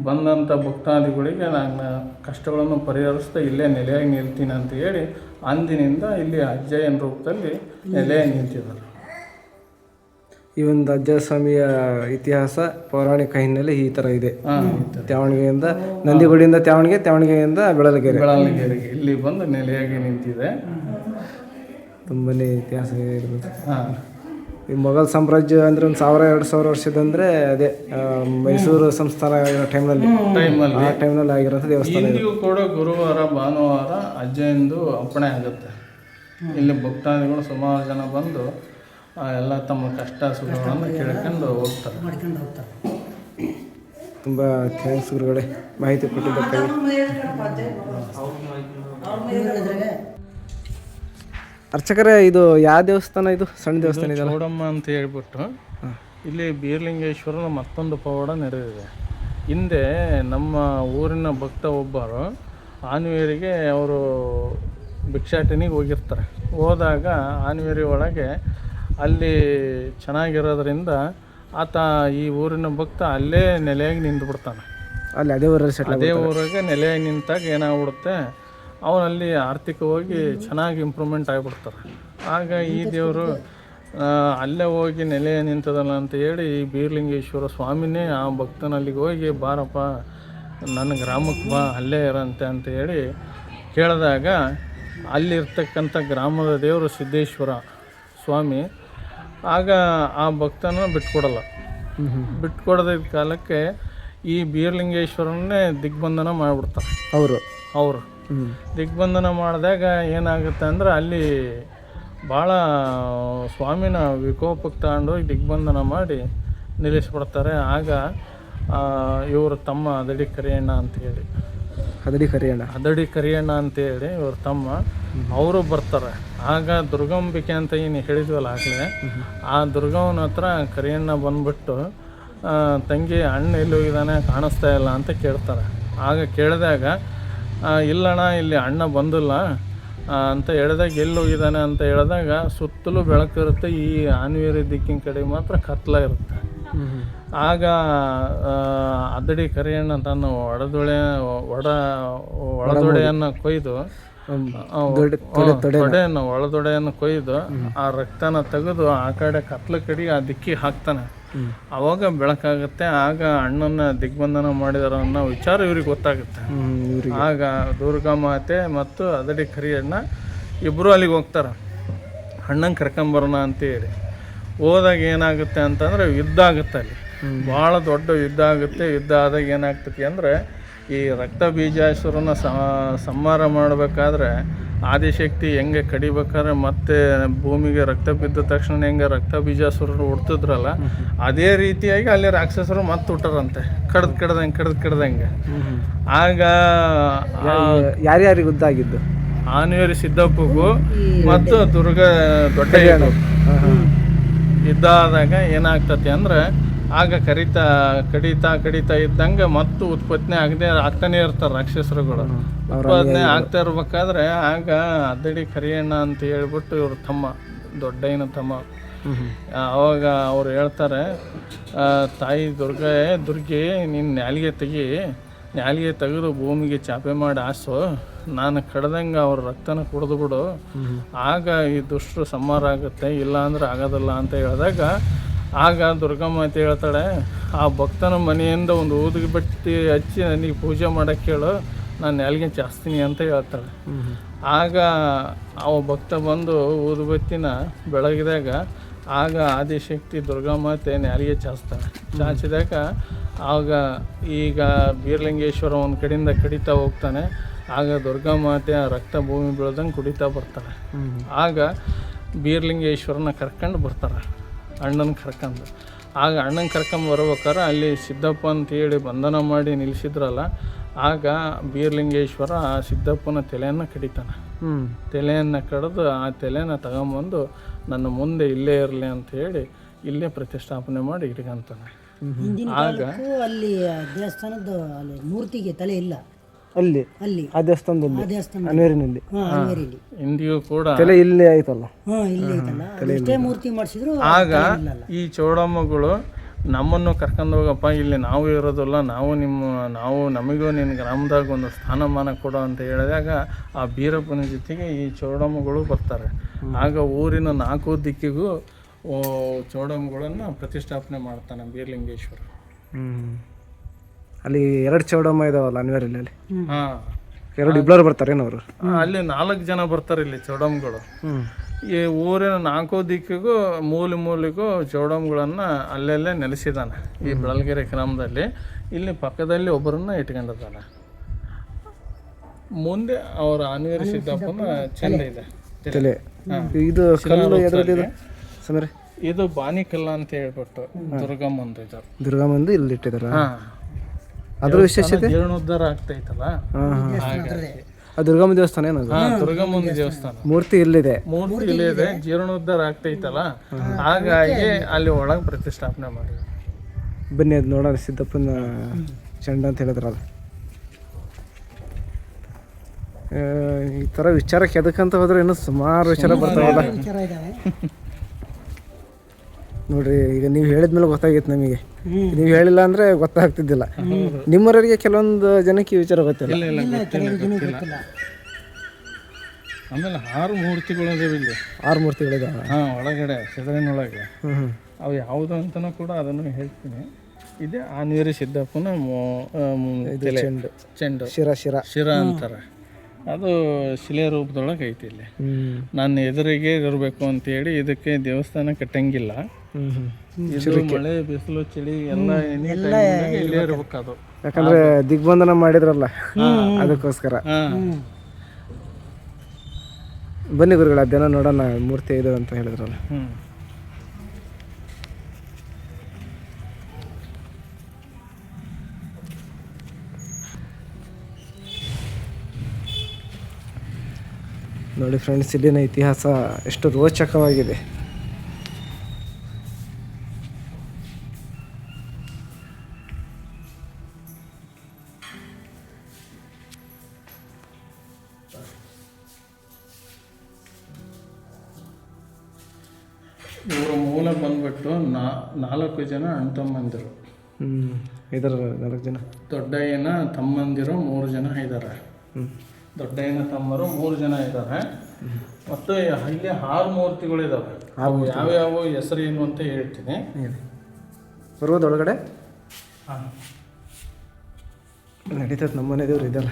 ಬಂದಂಥ ಭಕ್ತಾದಿಗಳಿಗೆ ನಾನು ಕಷ್ಟಗಳನ್ನು ಪರಿಹರಿಸ್ತಾ ಇಲ್ಲೇ ನೆಲೆಯಾಗಿ ನಿಲ್ತೀನಿ ಅಂತ ಹೇಳಿ ಅಂದಿನಿಂದ ಇಲ್ಲಿ ಅಜ್ಜಯ್ಯನ ರೂಪದಲ್ಲಿ ನೆಲೆಯಾಗಿ ನಿಂತಿದ್ದಾರೆ. ಈ ಒಂದು ಅಜ್ಜ ಸ್ವಾಮಿಯ ಇತಿಹಾಸ ಪೌರಾಣಿಕ ಹಿನ್ನೆಲೆ ಈ ಥರ ಇದೆ. ತ್ಯಾವಣಿಗೆಯಿಂದ ನಂದಿಗುಡಿಯಿಂದ ತ್ಯಾವಣಿಗೆ ತ್ಯಾವಣಿಗೆಯಿಂದ ಬೆಳಲಗೆರೆ. ಇಲ್ಲಿ ಬಂದು ನೆಲೆಯಾಗಿ ನಿಂತಿದೆ. ತುಂಬನೇ ಇತಿಹಾಸ ಈ ಮೊಘಲ್ ಸಾಮ್ರಾಜ್ಯ ಅಂದ್ರೆ ಒಂದು ಸಾವಿರ ಎರಡು ಸಾವಿರ ವರ್ಷದಂದ್ರೆ ಅದೇ ಮೈಸೂರು ಸಂಸ್ಥಾನ ಆಗಿರೋ ಟೈಮ್ನಲ್ಲಿ. ಟೈಮಲ್ಲಿ ಆ ಟೈಮ್ನಲ್ಲಿ ಆಗಿರೋ ದೇವಸ್ಥಾನ. ಇಂದಿಗೂ ಕೂಡ ಗುರುವಾರ ಭಾನುವಾರ ಅಜ್ಜೆಂದು ಅಪ್ಪಣೆ ಆಗುತ್ತೆ. ಇಲ್ಲಿ ಭಕ್ತಾದಿಗಳು ಸುಮಾರು ಜನ ಬಂದು ಎಲ್ಲ ತಮ್ಮ ಕಷ್ಟ ಸುಖಗಳನ್ನು ಕೇಳ್ಕೊಂಡು ಹೋಗ್ತಾರೆ. ಮಾಡ್ಕೊಂಡು ಹೋಗ್ತಾರೆ. ತುಂಬ ಥ್ಯಾಂಕ್ಸ್ ಗುರುಗಳೇ ಮಾಹಿತಿ ಕೊಟ್ಟಿದ್ದಕ್ಕಾಗಿ. ಅರ್ಚಕರೇ ಇದು ಯಾವ ದೇವಸ್ಥಾನ ಇದು? ಸಣ್ಣ ದೇವಸ್ಥಾನ ಇದೆ ಚೌಡಮ್ಮ ಅಂತ ಹೇಳ್ಬಿಟ್ಟು ಇಲ್ಲಿ ಬೀರ್ಲಿಂಗೇಶ್ವರನ ಮತ್ತೊಂದು ಪವಾಡ ನಡೆದಿದೆ ಹಿಂದೆ ನಮ್ಮ ಊರಿನ ಭಕ್ತ ಒಬ್ಬರು ಆನ್ವೇರಿಗೆ ಅವರು ಭಿಕ್ಷಾಟನಿಗೆ ಹೋಗಿರ್ತಾರೆ. ಹೋದಾಗ ಆನ್ವೇರಿ ಒಳಗೆ ಅಲ್ಲಿ ಚೆನ್ನಾಗಿರೋದ್ರಿಂದ ಆತ ಈ ಊರಿನ ಭಕ್ತ ಅಲ್ಲೇ ನೆಲೆಯಾಗಿ ನಿಂತು ಬಿಡ್ತಾನೆ. ಅಲ್ಲಿ ಅದೇ ಊರಲ್ಲಿ ಸೆಟ್ಲ್ ಅದೇ ಊರಿಗೆ ನೆಲೆಯಾಗಿ ನಿಂತಾಗ ಏನಾಗ್ಬಿಡುತ್ತೆ? ಅವನಲ್ಲಿ ಆರ್ಥಿಕವಾಗಿ ಚೆನ್ನಾಗಿ ಇಂಪ್ರೂವ್ಮೆಂಟ್ ಆಗಿಬಿಡ್ತಾರೆ. ಆಗ ಈ ದೇವರು ಅಲ್ಲೇ ಹೋಗಿ ನೆಲೆಯ ನಿಂತದಲ್ಲ ಅಂತ ಹೇಳಿ ಈ ಬೀರ್ಲಿಂಗೇಶ್ವರ ಸ್ವಾಮಿನೇ ಆ ಭಕ್ತನಲ್ಲಿಗೆ ಹೋಗಿ ಬಾರಪ್ಪ ನನ್ನ ಗ್ರಾಮಕ್ಕೆ ಬಾ ಅಲ್ಲೇ ಇರಂತೆ ಅಂತ ಹೇಳಿ ಕೇಳಿದಾಗ ಅಲ್ಲಿರ್ತಕ್ಕಂಥ ಗ್ರಾಮದ ದೇವರು ಸಿದ್ದೇಶ್ವರ ಸ್ವಾಮಿ ಆಗ ಆ ಭಕ್ತನ ಬಿಟ್ಕೊಡಲ್ಲ. ಬಿಟ್ಕೊಡದ ಕಾಲಕ್ಕೆ ಈ ಬೀರಲಿಂಗೇಶ್ವರನ್ನೇ ದಿಗ್ಬಂಧನ ಮಾಡಿಬಿಡ್ತಾರೆ. ಅವರು. ಅವರು. ದಿಗ್ಬಂಧನ ಮಾಡಿದಾಗ ಏನಾಗುತ್ತೆ ಅಂದ್ರೆ ಅಲ್ಲಿ ಭಾಳ ಸ್ವಾಮಿನ ವಿಕೋಪಕ್ಕೆ ತಗೊಂಡೋಗಿ ದಿಗ್ಬಂಧನ ಮಾಡಿ ನಿಲ್ಲಿಸ್ಬಿಡ್ತಾರೆ. ಆಗ ಇವರು ತಮ್ಮ ಅದಡಿ ಅಂತ ಅಂತೇಳಿ ಹದಡಿ ಕರಿಯಣ್ಣ. ಅದಡಿ ಕರಿಯಣ್ಣ ಅಂತೇಳಿ ಇವ್ರ ತಮ್ಮ ಅವರು ಬರ್ತಾರೆ. ಆಗ ದುರ್ಗಂಬಿಕೆ ಅಂತ ಏನು ಹೇಳಿದ್ವಲ್ಲ ಆಗಲೇ ಆ ದುರ್ಗವನ ಹತ್ರ ಕರಿಯಣ್ಣ ಬಂದ್ಬಿಟ್ಟು ತಂಗಿ ಅಣ್ಣ ಎಲ್ಲಿ ಹೋಗಿದ್ದಾನೆ? ಕಾಣಿಸ್ತಾ ಇಲ್ಲ ಅಂತ ಕೇಳ್ತಾರೆ. ಆಗ ಕೇಳಿದಾಗ ಇಲ್ಲಣ್ಣ ಇಲ್ಲಿ ಅಣ್ಣ ಬಂದಿಲ್ಲ. ಅಂತ ಹೇಳಿದಾಗ ಎಲ್ಲಿ ಹೋಗಿದ್ದಾನೆ? ಅಂತ ಹೇಳಿದಾಗ ಸುತ್ತಲೂ ಬೆಳಕಿರುತ್ತೆ ಈ ಆನ್ವೇರಿ ದಿಕ್ಕಿನ ಕಡೆ ಮಾತ್ರ ಕತ್ಲ ಇರುತ್ತೆ. ಆಗ ಅದಡಿ ಕರಿಯಣ್ಣ ತನ್ನ ಒಡದೊಳೆ ಒಡ ಒಳದೊಡೆಯನ್ನು ಕೊಯ್ದು ತೊಡೆಯನ್ನು ಒಳದೊಡೆಯನ್ನು ಕೊಯ್ದು ಆ ರಕ್ತನ ತೆಗೆದು ಆ ಕಡೆ ಕತ್ಲ ಕಡೆಗೆ ಆ ದಿಕ್ಕಿ ಹಾಕ್ತಾನೆ. ಅವಾಗ ಬೆಳಕಾಗುತ್ತೆ ಆಗ ಅಣ್ಣನ ದಿಗ್ಬಂಧನ ಮಾಡಿದಾರ ಅನ್ನೋ ವಿಚಾರ ಇವ್ರಿಗೆ ಗೊತ್ತಾಗುತ್ತೆ. ಆಗ ದುರ್ಗಾ ಮಾತೆ ಮತ್ತು ಅದಡಿ ಕರಿಯಣ್ಣ ಇಬ್ಬರು ಅಲ್ಲಿಗೆ ಹೋಗ್ತಾರೆ. ಅಣ್ಣಂಗೆ ಕರ್ಕೊಂಬರೋಣ ಅಂತೇಳಿ. ಹೋದಾಗ ಏನಾಗುತ್ತೆ ಅಂತಂದ್ರೆ ಯುದ್ಧ ಆಗುತ್ತೆ ಅಲ್ಲಿ. ಭಾಳ ದೊಡ್ಡ ಯುದ್ಧ ಆಗುತ್ತೆ. ಯುದ್ಧ ಆದಾಗ ಏನಾಗ್ತೈತಿ ಅಂದರೆ ಈ ರಕ್ತ ಬೀಜಾಸುರನ ಸ- ಸಂಹಾರ ಮಾಡಬೇಕಾದ್ರೆ ಆದಿಶಕ್ತಿ ಹೆಂಗೆ ಕಡಿಬೇಕಾದ್ರೆ ಮತ್ತೆ ಭೂಮಿಗೆ ರಕ್ತ ಬಿದ್ದ ತಕ್ಷಣ ಹೆಂಗೆ ರಕ್ತ ಬೀಜಾಸುರರು ಹುಡ್ತಿದ್ರಲ್ಲ ಅದೇ ರೀತಿಯಾಗಿ ಅಲ್ಲಿ ರಾಕ್ಷಸರು ಮತ್ತೆ ಹುಟ್ಟರಂತೆ. ಕಡ್ದು ಕಡ್ದಂಗೆ ಕಡ್ದು ಕಡ್ದಂಗೆ. ಆಗ ಯುದ್ಧ ಆಗಿದ್ದು ಆನೇರಿ ಸಿದ್ದಪ್ಪಗೂ ಮತ್ತು ದುರ್ಗ ದೊಡ್ಡ ಯುದ್ಧ ಆದಾಗ ಏನಾಗ್ತತಿ ಅಂದ್ರೆ ಆಗ ಕರಿತಾ ಕಡಿತಾ ಕಡಿತಾ ಇದ್ದಂಗೆ ಮತ್ತು ಉತ್ಪತ್ತಿ ಆಗದೆ ಆಗ್ತಾನೆ ಇರ್ತಾರೆ ರಾಕ್ಷಸರುಗಳು. ಉತ್ಪಾದನೆ ಆಗ್ತಾ ಇರ್ಬೇಕಾದ್ರೆ ಆಗ ಅದಡಿ ಕರಿಯಣ್ಣ ಅಂತ ಹೇಳ್ಬಿಟ್ಟು ಇವ್ರ ತಮ್ಮ ದೊಡ್ಡಯ್ಯನ ತಮ್ಮ. ಆವಾಗ ಅವಾಗ ಅವ್ರು ಹೇಳ್ತಾರೆ ತಾಯಿ ದುರ್ಗೆ ದುರ್ಗೆ ನಿನ್ನ ನ್ಯಾಲಿಗೆ ತೆಗಿ ನ್ಯಾಲಿಗೆ ತೆಗೆದು ಭೂಮಿಗೆ ಚಾಪೆ ಮಾಡಿ ಆಸು ನಾನು ಕಡ್ದಂಗೆ ಅವ್ರ ರಕ್ತನ ಕುಡಿದು ಬಿಡು. ಆಗ ಈ ದುಷ್ಟರು ಸಂಹಾರ ಆಗುತ್ತೆ ಇಲ್ಲ ಅಂದ್ರೆ ಆಗೋದಿಲ್ಲ ಅಂತ ಹೇಳಿದಾಗ ಆಗ ದುರ್ಗಮ್ಮ ಹೇಳ್ತಾಳೆ ಆ ಭಕ್ತನ ಮನೆಯಿಂದ ಒಂದು ಊದಿಗೆ ಬಟ್ಟಿ ಹಚ್ಚಿ ನನಗೆ ಪೂಜೆ ಮಾಡಕ್ಕೆ ಹೇಳು ನಾನು ಎಲ್ಲಿಗೆ ಚಾಸ್ತೀನಿ ಅಂತ ಹೇಳ್ತಾಳೆ. ಆಗ ಅವ ಭಕ್ತ ಬಂದು ಊದುಬತ್ತಿನ ಬೆಳಗಿದಾಗ ಆಗ ಆದಿಶಕ್ತಿ ದುರ್ಗಾಮಾತೆ ನ್ಯಾಲಿಗೆ ಚಾಚ್ತಾಳೆ ಚಾಚಿದಾಗ ಆಗ ಈಗ ಬೀರ್ಲಿಂಗೇಶ್ವರ ಒಂದು ಕಡೆಯಿಂದ ಕಡಿತಾ ಹೋಗ್ತಾನೆ ಆಗ ದುರ್ಗಾಮಾತೆ ಆ ರಕ್ತ ಭೂಮಿ ಬೆಳೆದಂಗೆ ಕುಡಿತಾ ಬರ್ತಾಳೆ. ಆಗ ಬೀರ್ಲಿಂಗೇಶ್ವರನ ಕರ್ಕೊಂಡು ಬರ್ತಾರೆ. ಅಣ್ಣನ ಕರ್ಕೊಂಡು ಆಗ ಅಣ್ಣನ ಕರ್ಕೊಂಡು ಬರ್ಬೇಕಾರೆ ಅಲ್ಲಿ ಸಿದ್ದಪ್ಪ ಅಂತೇಳಿ ಬಂಧನ ಮಾಡಿ ನಿಲ್ಲಿಸಿದ್ರಲ್ಲ ಆಗ ಬೀರ್ಲಿಂಗೇಶ್ವರ ಆ ಸಿದ್ದಪ್ಪನ ತಲೆಯನ್ನು ಕಡಿತಾನೆ. ಹ್ಞೂ ತಲೆಯನ್ನು ಕಡಿದು ಆ ತಲೆಯನ್ನು ತಗೊಂಬಂದು ನನ್ನ ಮುಂದೆ ಇಲ್ಲೇ ಇರಲಿ ಅಂತ ಹೇಳಿ ಇಲ್ಲೇ ಪ್ರತಿಷ್ಠಾಪನೆ ಮಾಡಿ ಇಟ್ಕೊಂತಾನೆ. ಆಗ ಅಲ್ಲಿ ದೇವಸ್ಥಾನದ ಅಲ್ಲಿ ಮೂರ್ತಿಗೆ ತಲೆ ಇಲ್ಲ. ಅಲ್ಲಿ. ಅಲ್ಲಿ. ಆ ದೇವಸ್ಥಾನದಲ್ಲಿ. ಆ ದೇವಸ್ಥಾನ ಅನ್ವೇರಿನಲ್ಲಿ. ಹಾ ಅನ್ವೇರಿಲಿ. ಇಂದಿಗೂ ಕೂಡ ತಲೆ ಇಲ್ಲೇ ಆಯ್ತಲ್ಲ. ಹಾ ಇಲ್ಲಿ ಐತಲ್ಲ ಎಷ್ಟೇ ಮೂರ್ತಿ ಮಾಡಿಸಿದ್ರು ಆಗ ಈ ಚೌಡಮ್ಮಗಳು ನಮ್ಮನ್ನು ಕರ್ಕೊಂಡು ಹೋಗಪ್ಪ ಇಲ್ಲಿ ನಾವು ಇರೋದಲ್ಲ ನಾವು ನಿಮ್ಮ ನಾವು ನಮಗೂ ನಿನ್ನ ಗ್ರಾಮದಾಗ ಒಂದು ಸ್ಥಾನಮಾನ ಕೊಡು ಅಂತ ಹೇಳಿದಾಗ ಆ ಬೀರಪ್ಪನ ಜೊತೆಗೆ ಈ ಚೌಡಮ್ಮಗಳು ಬರ್ತಾರೆ. ಆಗ ಊರಿನ ನಾಲ್ಕು ದಿಕ್ಕಿಗೂ ಓ ಚೌಡಮ್ಮಗಳನ್ನು ಪ್ರತಿಷ್ಠಾಪನೆ ಮಾಡ್ತಾನೆ ಬೀರ್ಲಿಂಗೇಶ್ವರ. ಹ್ಞೂ ಅಲ್ಲಿ ಎರಡು ಚೌಡಮ್ಮ ಇದಾವಲ್ಲ ಅನ್ವೇರಿಯಲ್ಲಿ ಅಲ್ಲಿ? ಹಾಂ. ಎರಡು ಇಬ್ಬರು ಬರ್ತಾರೇನು ಅವರು? ಅಲ್ಲಿ ನಾಲ್ಕು ಜನ ಬರ್ತಾರೆ ಇಲ್ಲಿ ಚೌಡಮ್ಗಳು ಈ ಊರಿನ ನಾಲ್ಕು ದಿಕ್ಕಿಗೂ ಮೂಲೆ ಮೂಲೆಗೂ ಚೌಡಮ್ಗಳನ್ನ ಅಲ್ಲೆಲ್ಲೇ ನೆಲೆಸಿದಾನೆ ಈ ಬೆಳಲ್ಗೆರೆ ಗ್ರಾಮದಲ್ಲಿ. ಇಲ್ಲಿ ಪಕ್ಕದಲ್ಲಿ ಒಬ್ಬರನ್ನ ಇಟ್ಕೊಂಡಿದ್ದಾನೆ ಮುಂದೆ ಅವರ ಅನ್ವೇರಿ ಸಿದ್ದಪ್ಪನ ಚೆಂದ ಇದೆ. ತಲೆ ಇದು ಕಲ್ಲು ಎದ್ರದ್ದು ಸಮೀರ್? ಇದು ಬಾನಿಕಲ್ಲ ಅಂತ ಹೇಳ್ಬಿಟ್ಟು ದುರ್ಗಮ್ಮಂದು ಇದು ದುರ್ಗಮ್ಮಂದು ಇಲ್ಲಿ ಇಟ್ಟಿದಾರ? ಹಾ. ಅದ್ರ ವಿಶೇಷತೆ? ಜೀರ್ಣೋದ್ಧಾರ ಆಗ್ತೈತಲ್ಲ? ಹಾಗಾಗಿ ಆ ದುರ್ಗಮ್ಮ ದೇವಸ್ಥಾನ ಏನದು? ಹಾ ದುರ್ಗಮ್ಮನ ದೇವಸ್ಥಾನ. ಮೂರ್ತಿ ಇಲ್ಲಿದೆ. ಮೂರ್ತಿ ಇಲ್ಲಿದೆ. ಇದೆ ಜೀರ್ಣೋದ್ಧಾರ ಆಗ್ತೈತಲ್ಲ? ಹಾಗಾಗಿ ಅಲ್ಲಿ ಒಳಗೆ ಪ್ರತಿಷ್ಠಾಪನೆ ಮಾಡಿದ್ರು. ಬನ್ನಿ ಅದು ನೋಡ ಸಿದ್ದಪ್ಪನ ಚಂಡ ಅಂತ ಹೇಳಿದ್ರಲ್ಲ. ಆ, ಈ ಥರ ವಿಚಾರಕ್ಕೆ ಎದಕ್ಕಂತ ಹೋದ್ರೆ ಇನ್ನೂ ಸುಮಾರು ವಿಚಾರ ಬರ್ತಾವಲ್ಲ. ವಿಚಾರ ಇದಾವೆ. ನೋಡ್ರಿ ಈಗ ನೀವು ಹೇಳಿದ್ಮೇಲೆ ಗೊತ್ತಾಗಿತ್ತು ನಮಗೆ. ನೀವು ಹೇಳಿಲ್ಲ ಅಂದ್ರೆ ಗೊತ್ತಾಗ್ತಿದ್ದಿಲ್ಲ. ನಿಮ್ಮವರಿಗೆ ಕೆಲವೊಂದು ಜನಕ್ಕೆ ಈ ವಿಚಾರ ಗೊತ್ತಿಲ್ಲ. ಆಮೇಲೆ ಆರು ಮೂರ್ತಿಗಳು ಅದಾವೆ ಇಲ್ಲಿ. ಆರು ಮೂರ್ತಿಗಳಿದಾವೆ? ಹಾಂ ಒಳಗಡೆ ಸೆದರಿನೊಳಗೆ. ಅವು ಯಾವುದು ಅಂತಲೂ ಕೂಡ ಅದನ್ನು ಹೇಳ್ತೀನಿ. ಇದೇ ಆನ್ವೇರಿ ಸಿದ್ದಪ್ಪನ ಮೋ ಚೆಂಡು. ಚೆಂಡು. ಶಿರ ಶಿರ. ಶಿರ ಅಂತಾರೆ. ಅದು ಶಿಲೆ ರೂಪದೊಳಗೆ ಐತಿ ಇಲ್ಲಿ. ನಾನು ನನ್ನ ಎದುರಿಗೆ ಇರಬೇಕು ಅಂತೇಳಿ ಇದಕ್ಕೆ ದೇವಸ್ಥಾನ ಕಟ್ಟಂಗಿಲ್ಲ. ಇದು ಮಳೆ ಬಿಸಿಲು ಚಳಿ ಎಲ್ಲ ಇಲ್ಲೇ ಇರ್ಬೇಕು ಅದು. ಯಾಕಂದ್ರೆ ದಿಗ್ಬಂಧನ ಮಾಡಿದ್ರಲ್ಲ ಅದಕ್ಕೋಸ್ಕರ. ಬನ್ನಿ ಗುರುಗಳ ಅದನ್ನ ನೋಡೋಣ ಮೂರ್ತಿ ಇದು ಅಂತ ಹೇಳಿದ್ರಲ್ಲ. ನೋಡಿ ಫ್ರೆಂಡ್ಸ್ ಇಲ್ಲಿನ ಇತಿಹಾಸ ಎಷ್ಟು ರೋಚಕವಾಗಿದೆ. ಇವರು ಮೂಲ ಬಂದ್ಬಿಟ್ಟು ನಾ ನಾಲ್ಕು ಜನ ಅಣ್ಣ ತಮ್ಮಂದಿರು ಹ್ಞೂ ಇದರ ನಾಲ್ಕು ಜನ? ದೊಡ್ಡಯ್ಯನ ತಮ್ಮಂದಿರು ಮೂರು ಜನ ಇದ್ದಾರೆ ಹ್ಞೂ ದೊಡ್ಡಯ್ಯನ ತಮ್ಮರು ಮೂರು ಜನ ಇದ್ದಾರೆ ಮತ್ತು ಇಲ್ಲಿ ಆರು ಮೂರ್ತಿಗಳಿದಾವೆ. ಅವು ಯಾವ್ಯಾವ ಹೆಸರು ಏನು ಅಂತ ಹೇಳ್ತೀನಿ. ಬರುವುದೊಳಗಡೆ ಹಾಂ. ನಡೀತದೆ ನಮ್ಮನೆ ದೇವ್ರು ಇದ್ದಾರೆ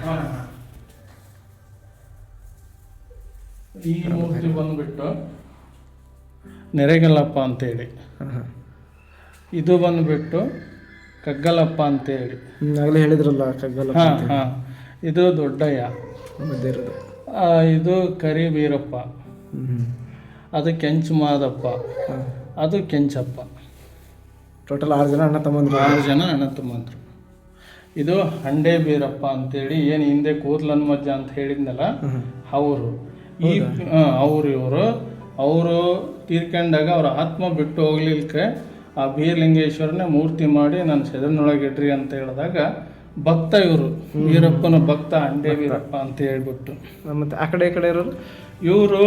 ಈ ಮೂರ್ತಿ ಬಂದ್ಬಿಟ್ಟು ನೆರೆಗಲ್ಲಪ್ಪ ಅಂತೇಳಿ. ಇದು ಬಂದ್ಬಿಟ್ಟು ಕಗ್ಗಲಪ್ಪ ಅಂತೇಳಿ. ಆಗಲೇ ಹೇಳಿದ್ರಲ್ಲ ಕಗ್ಗಲ ಹಾಂ ಹಾಂ. ಇದು ದೊಡ್ಡಯ್ಯ. ಮಧ್ಯೆ ಇರೋದು. ಇದು ಕರಿ ವೀರಪ್ಪ ಅದು ಕೆಂಚು ಮಾದಪ್ಪ ಅದು ಕೆಂಚಪ್ಪ. ಟೋಟಲ್ ಆರು ಜನ ಅಣ್ಣ ತಮ್ಮಂದ್ರು. ಆರು ಜನ ಅಣ್ಣ ತಮ್ಮಂದ್ರು. ಇದು ಹಂಡೆ ಬೀರಪ್ಪ ಅಂತೇಳಿ ಏನು ಹಿಂದೆ ಕೂದಲನ್ ಮಜ್ಜ ಅಂತ ಹೇಳಿದ್ನಲ್ಲ ಅವರು. ಈ ಅವರು ಇವರು. ಅವರು ತೀರ್ಕೊಂಡಾಗ ಅವ್ರ ಆತ್ಮ ಬಿಟ್ಟು ಹೋಗ್ಲಿಕ್ಕೆ ಆ ಬೀರಲಿಂಗೇಶ್ವರನೇ ಮೂರ್ತಿ ಮಾಡಿ ನನ್ನ ಸೆದನೊಳಗೆ ಇಡ್ರಿ ಅಂತ ಹೇಳಿದಾಗ ಭಕ್ತ ಇವರು. ವೀರಪ್ಪನ ಭಕ್ತ ಅಂಡೇ ವೀರಪ್ಪ ಅಂತ ಹೇಳ್ಬಿಟ್ಟು. ಮತ್ತೆ ಆ ಕಡೆ ಈ ಕಡೆ ಇರೋರು? ಇವರು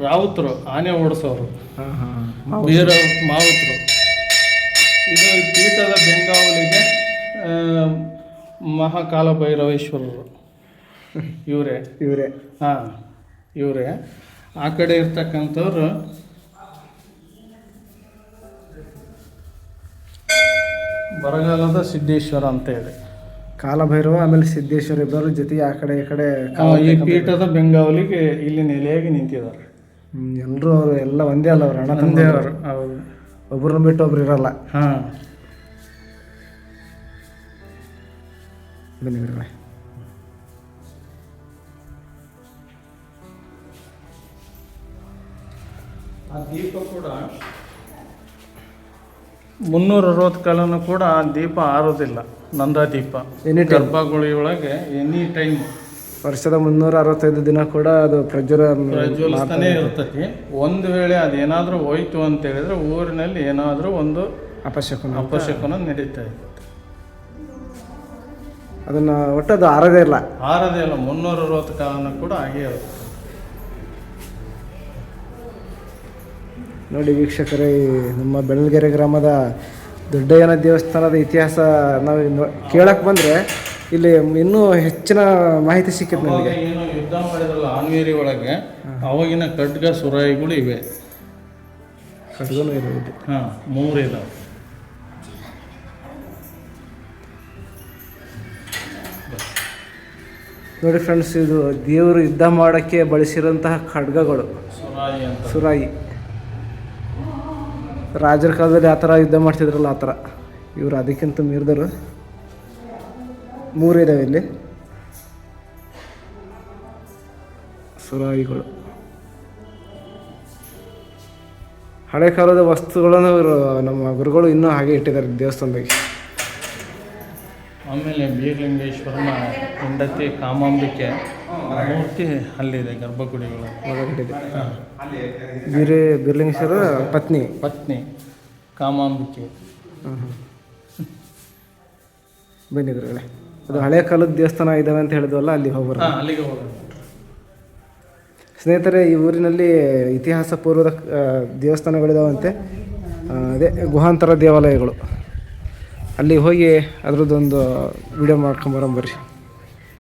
ರಾವುತರು ಆನೆ ಓಡಿಸೋರು. ವೀರ ಮಾವುತರು. ಇದು ಪೀಠದ ಬೆಂಗಾವಲಿಗೆ ಮಹಾಕಾಲ ಭೈರವೇಶ್ವರರು. ಇವರೇ. ಇವರೇ. ಹಾಂ ಇವರೇ. ಆ ಕಡೆ ಇರ್ತಕ್ಕಂಥವ್ರು ಬರಗಾಲದ ಸಿದ್ದೇಶ್ವರ ಅಂತ ಹೇಳಿ. ಕಾಲಭೈರವ ಆಮೇಲೆ ಸಿದ್ದೇಶ್ವರ ಇಬ್ಬರು ಜೊತೆಗೆ ಆ ಕಡೆ ಈ ಕಡೆ ಆ, ಈ ಪೀಠದ ಬೆಂಗಾವಲಿಗೆ ಇಲ್ಲಿ ನೆಲೆಯಾಗಿ ನಿಂತಿದ್ದಾರೆ. ಎಲ್ಲರೂ ಅವರು ಎಲ್ಲ ಒಂದೇ ಅಲ್ಲ ಅವ್ರು ಅಣ್ಣ ಅವರು ಹೌದು. ಒಬ್ರನ್ನ ಬಿಟ್ಟು ಒಬ್ರು ಇರಲ್ಲ. ಹಾಂ. ಬನ್ನಿ ಆ ದೀಪ ಕೂಡ ಮುನ್ನೂರ ಅರವತ್ತು ಕಾಲನೂ ಕೂಡ ಆ ದೀಪ ಆರೋದಿಲ್ಲ. ನಂದ ದೀಪ ಎನಿ ಟೈಮ್ ಒಳಗೆ ಎನಿ ಟೈಮ್ ವರ್ಷದ ಮುನ್ನೂರ ಅರವತ್ತೈದು ದಿನ ಕೂಡ ಅದು ಪ್ರಜ್ವಲ ಪ್ರಜ್ವಲಿಸ್ತಾನೆ ಇರ್ತತಿ. ಒಂದು ವೇಳೆ ಅದೇನಾದರೂ ಹೋಯ್ತು ಅಂತ ಹೇಳಿದ್ರೆ ಊರಿನಲ್ಲಿ ಏನಾದರೂ ಒಂದು ಅಪಶಕುನ ಅಪಶಕುನ ನಡೀತಾ ಇತ್ತು. ಅದನ್ನ ಒಟ್ಟು ಅದು ಆರದೇ ಇಲ್ಲ. ಆರದೇ ಇಲ್ಲ. ಮುನ್ನೂರ ಅರವತ್ತು ಕಾಲನ ಕೂಡ ಹಾಗೆ ಇರುತ್ತೆ. ನೋಡಿ ವೀಕ್ಷಕರೇ ನಮ್ಮ ಬೆಳಗೆರೆ ಗ್ರಾಮದ ದೊಡ್ಡಯ್ಯನ ದೇವಸ್ಥಾನದ ಇತಿಹಾಸ ನಾವು ಕೇಳಕ್ಕೆ ಬಂದರೆ ಇಲ್ಲಿ ಇನ್ನೂ ಹೆಚ್ಚಿನ ಮಾಹಿತಿ ಸಿಕ್ಕಿತ್ತು ನಮಗೆ. ಏನು ಯುದ್ಧ ಮಾಡಿದ್ರಲ್ಲ ಆನ್ವೇರಿ ಒಳಗೆ ಅವಾಗಿನ ಖಡ್ಗ ಸುರಾಯಿಗಳು ಇವೆ. ಖಡ್ಗನೂ. ಹಾಂ ಮೂರು ಇದಾವೆ. ನೋಡಿ ಫ್ರೆಂಡ್ಸ್ ಇದು ದೇವರು ಯುದ್ಧ ಮಾಡೋಕ್ಕೆ ಬಳಸಿರೋಂತಹ ಖಡ್ಗಗಳು. ಸುರಾಯಿ ಸುರಾಯಿ. ರಾಜರ ಕಾಲದಲ್ಲಿ ಆ ಥರ ಯುದ್ಧ ಮಾಡ್ತಿದ್ರಲ್ಲ ಆ ಥರ ಇವರು ಅದಕ್ಕಿಂತ ಮೀರಿದರು ಮೂರಿದ್ದಾವೆ ಇಲ್ಲಿ. ಸುರಾಯಿಗಳು ಹಳೆ ಕಾಲದ ವಸ್ತುಗಳನ್ನು ಇವರು, ನಮ್ಮ ಗುರುಗಳು ಇನ್ನೂ ಹಾಗೆ ಇಟ್ಟಿದ್ದಾರೆ ದೇವಸ್ಥಾನದಾಗೆ ಆಮೇಲೆ ಬೀರಲಿಂಗೇಶ್ವರನ ಹೆಂಡತಿ ಕಾಮಾಂಬಿಕೆ. ಮೂರ್ತಿ ಅಲ್ಲಿದೆ ಗರ್ಭಗುಡಿಗಳು. ಒಳಗಡೆ ಬೀರೆ ಬೀರ್ಲಿಂಗೇಶ್ವರ ಪತ್ನಿ. ಪತ್ನಿ ಕಾಮಾಂಬಿಕೆ. ಹಾಂ ಹಾಂ ಬನ್ನಿ ಗುರುಗಳೇ. ಅದು ಹಳೆ ಕಾಲದ ದೇವಸ್ಥಾನ ಇದ್ದಾವೆ ಅಂತ ಹೇಳಿದ್ವಲ್ಲ ಹೋಗ್ಬಾರ ಹಾಂ ಅಲ್ಲಿಗೆ ಹೋಗೋಣ. ಸ್ನೇಹಿತರೆ ಈ ಊರಿನಲ್ಲಿ ಇತಿಹಾಸ ಪೂರ್ವದ ದೇವಸ್ಥಾನಗಳಿದಾವಂತೆ. ಅದೇ ಗುಹಾಂತರ ದೇವಾಲಯಗಳು. ಅಲ್ಲಿ ಹೋಗಿ ಅದರದ್ದೊಂದು ವಿಡಿಯೋ ಮಾಡ್ಕೊಂಬರೋಣ ಬರ್ರಿ.